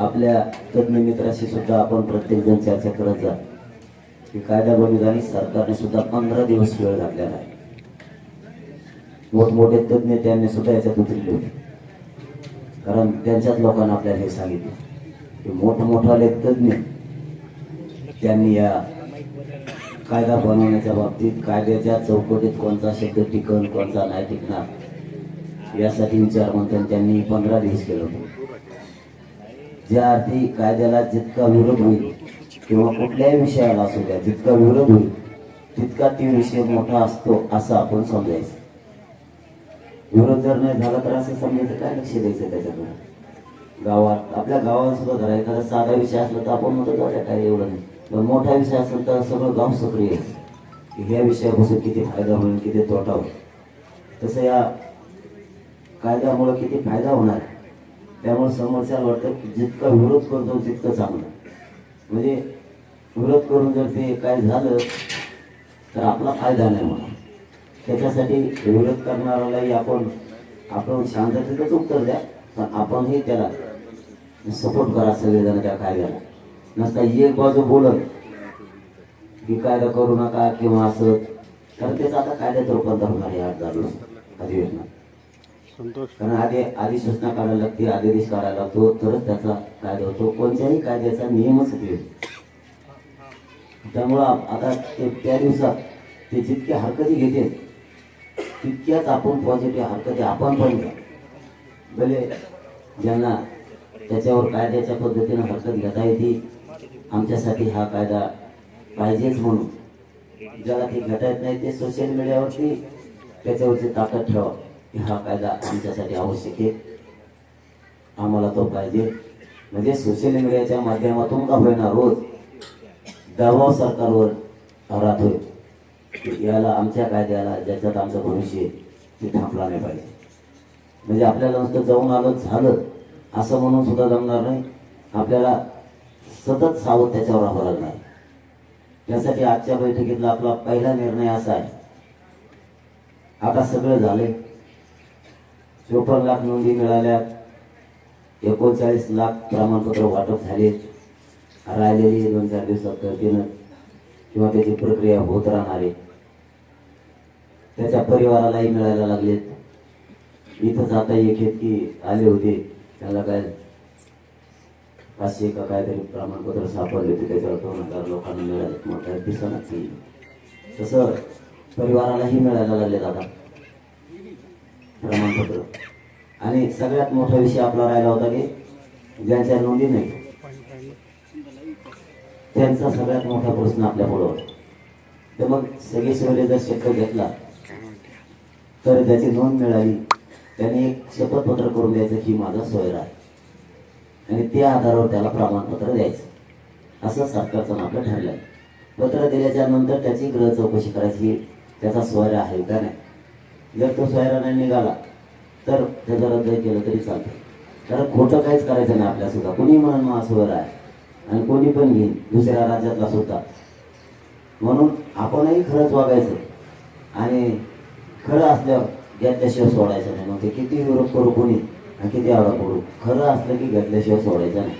आपल्या तज्ज्ञ मित्राशी सुद्धा आपण प्रत्येक जण चर्चा करत जा. की कायदा बंदी सरकारने सुद्धा पंधरा दिवस वेळ घातलेला आहे. मोठमोठे तज्ज्ञ त्यांनी सुद्धा याच्यात उतरले होते. कारण त्यांच्याच लोकांना आपल्याला हे सांगितलं. की मोठमोठाले तज्ज्ञ त्यांनी या कायदा बनवण्याच्या बाबतीत कायद्याच्या चौकटीत कोणता शब्द टिकन कोणता नाही टिकणार यासाठी विचार मंथन त्यांनी पंधरा दिवस केलं होतं. ज्या अर्थी कायद्याला जितका विरोध होईल किंवा कुठल्याही विषयाला असू द्या जितका विरोध होईल तितका ती विषय मोठा असतो असं आपण समजायचं विरोध जर नाही झाला तर असं समजायचं काय लक्ष द्यायचं त्याच्याकडे गावात आपल्या गावात सुद्धा जरा एखादा साधा विषय असला तर आपण म्हणतो "जाऊ काय एवढं नाही पण मोठा विषय असेल तर सगळं गाव सक्रिय आहे. की ह्या विषयापासून किती फायदा होईल किती तोटा होईल तसं या कायद्यामुळे किती फायदा होणार आहे. त्यामुळे समस्या वाटतं की जितका विरोध करतो तितकं चांगलं. म्हणजे विरोध करून जर ते काय झालं तर आपला फायदा नाही म्हणा त्याच्यासाठी विरोध करणाऱ्यालाही आपण आपण शांततेतच उत्तर द्या पण आपणही त्याला सपोर्ट करा सगळेजण त्या कायद्याला नसता एक बाजू बोलत की कायदा करू नका किंवा असं. तर त्याचं आता कायद्यात रूपांतर होणार आहे आठ दहा दिवस अधिवेशनात. कारण आधी आधी सूचना काढायला लागते आदेश काढायला लागतो तरच त्याचा कायदा होतो. कोणत्याही कायद्याचा नियमच उपयोग त्यामुळं आता ते त्या दिवसात ते जितके हरकती घेते तितक्याच आपण पॉझिटिव्ह हरकती आपण पण घ्या. भले ज्यांना त्याच्यावर कायद्याच्या पद्धतीनं हरकत घेता येते आमच्यासाठी हा कायदा पाहिजेच म्हणून. ज्याला ते घेता येत नाही ते सोशल मीडियावरती त्याच्यावरची ताकद ठेवा. हा कायदा आमच्यासाठी आवश्यक आहे. आम्हाला तो पाहिजे. म्हणजे सोशल मीडियाच्या माध्यमातून का होईना रोज दबाव सरकारवर राहतोय. होईल याला आमच्या कायद्याला ज्याच्यात आमचं भविष्य आहे, ते थांबला नाही पाहिजे. म्हणजे आपल्याला नुसतं जाऊन आलं झालं असं म्हणून सुद्धा जमणार नाही. आपल्याला सतत सावध त्याच्यावर राहावं लागणार. त्यासाठी आजच्या बैठकीतला आपला पहिला निर्णय असा आहे. आता सगळं झालंय. चोपन्न लाख नोंदी मिळाल्या एकोणचाळीस लाख प्रमाणपत्र वाटप झाले राहिलेली दोन चार दिवसात गर्दीनं किंवा त्याची प्रक्रिया होत राहणार आहे. त्याच्या परिवारालाही मिळायला लागलेत. इथंच आता एक की आले होते. त्याला काय पाचशे का काहीतरी प्रमाणपत्र सापडले होते. त्याच्यावर दोन हजार लोकांना मिळाले मग काय दिसणार तसं परिवारालाही मिळायला लागलेत आता. प्रमाणपत्र आणि सगळ्यात मोठा विषय आपला राहिला होता की ज्यांच्या नोंदी नाही त्यांचा सगळ्यात मोठा प्रश्न आपल्या पुढं होता. तर मग सगळे सगळे जर शब्द घेतला तर त्याची नोंद मिळाली त्याने एक शपथपत्र करून द्यायचं की माझा सोयरा आहे. आणि त्या आधारावर त्याला प्रमाणपत्र द्यायचं. असं सरकारचं आपलं ठरलं पत्र दिल्याच्या नंतर त्याची ग्रह चौकशी करायची त्याचा सोयरा आहे का नाही. जर तो सोयरा नाही निघाला तर त्याचं रद्द केलं तरी चालतं कारण खोटं काहीच करायचं नाही आपल्या सुद्धा कोणी म्हणून माझा आहे? आणि कोणी पण घेईन दुसऱ्या राज्यातला सुद्धा. म्हणून आपणही खरंच वागायचं. आणि खरं असल्यावर घेतल्याशिवाय सोडायचं नाही. मग ते किती विरोध करू कोणी आणि किती आवडा करू? खरं असलं की घेतल्याशिवाय सोडायचं नाही.